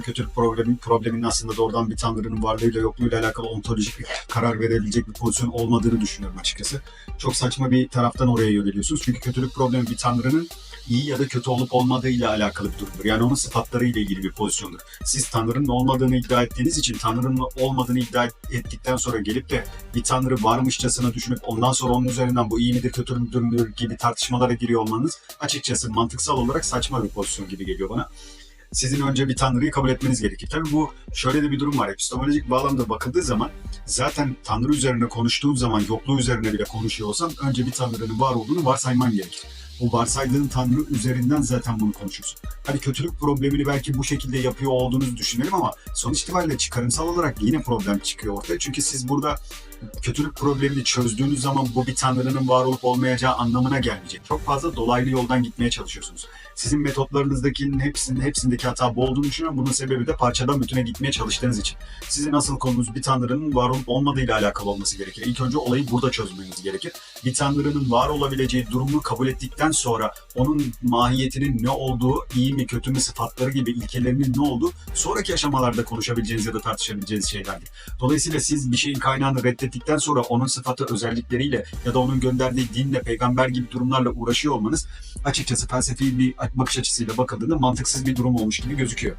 kötülük problemi, probleminin aslında doğrudan bir tanrının varlığıyla yokluğuyla alakalı ontolojik bir karar verebilecek bir pozisyon olmadığını düşünüyorum açıkçası. Çok saçma bir taraftan oraya yöneliyorsunuz. Çünkü kötülük problemi bir tanrının iyi ya da kötü olup olmadığıyla alakalı bir durumdur. Yani onun sıfatlarıyla ilgili bir pozisyondur. Siz Tanrı'nın olmadığını iddia ettiğiniz için Tanrı'nın olmadığını iddia ettikten sonra gelip de bir Tanrı varmışçasına düşünüp ondan sonra onun üzerinden bu iyi midir kötü müdür gibi tartışmalara giriyor olmanız açıkçası mantıksal olarak saçma bir pozisyon gibi geliyor bana. Sizin önce bir Tanrı'yı kabul etmeniz gerekir. Tabii bu şöyle de bir durum var. Epistemolojik bağlamda bakıldığı zaman zaten Tanrı üzerine konuştuğun zaman yokluğu üzerine bile konuşuyor olsan önce bir Tanrı'nın var olduğunu varsayman gerekir. O varsaydığın Tanrı üzerinden zaten bunu konuşursun. Hadi kötülük problemini belki bu şekilde yapıyor olduğunuzu düşünelim ama sonuç itibariyle çıkarımsal olarak yine problem çıkıyor ortaya. Çünkü siz burada kötülük problemini çözdüğünüz zaman bu bir tanrının var olup olmayacağı anlamına gelmeyecek. Çok fazla dolaylı yoldan gitmeye çalışıyorsunuz. Sizin metotlarınızdakinin hepsinin, hepsindeki hata bu olduğunu düşünüyorum. Bunun sebebi de parçadan bütüne gitmeye çalıştığınız için. Sizin asıl konunuz bir tanrının var olup olmadığıyla alakalı olması gerekir. İlk önce olayı burada çözmeniz gerekir. Bir tanrının var olabileceği durumu kabul ettikten sonra onun mahiyetinin ne olduğu, iyi mi kötü mü sıfatları gibi ilkelerinin ne olduğu sonraki aşamalarda konuşabileceğiniz ya da tartışabileceğiniz şeylerdir. Dolayısıyla siz bir şeyin kaynağını reddettikten sonra onun sıfatı özellikleriyle ya da onun gönderdiği dinle, peygamber gibi durumlarla uğraşıyor olmanız açıkçası felsefi bir bakış açısıyla bakıldığında mantıksız bir durum olmuş gibi gözüküyor.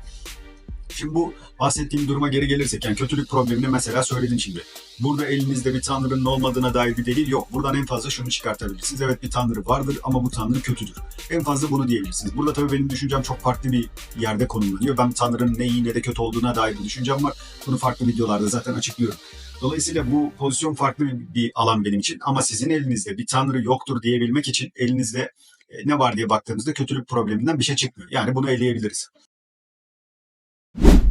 Şimdi bu bahsettiğim duruma geri gelirsek yani kötülük problemini mesela söyledin şimdi. Burada elinizde bir tanrının olmadığına dair bir delil yok. Buradan en fazla şunu çıkartabilirsiniz. Evet bir tanrı vardır ama bu tanrı kötüdür. En fazla bunu diyebilirsiniz. Burada tabii benim düşüncem çok farklı bir yerde konumlanıyor. Ben tanrının ne iyi ne de kötü olduğuna dair bir düşüncem var. Bunu farklı videolarda zaten açıklıyorum. Dolayısıyla bu pozisyon farklı bir alan benim için ama sizin elinizde bir tanrı yoktur diyebilmek için elinizde e, ne var diye baktığımızda kötülük probleminden bir şey çıkmıyor. Yani bunu eleyebiliriz. you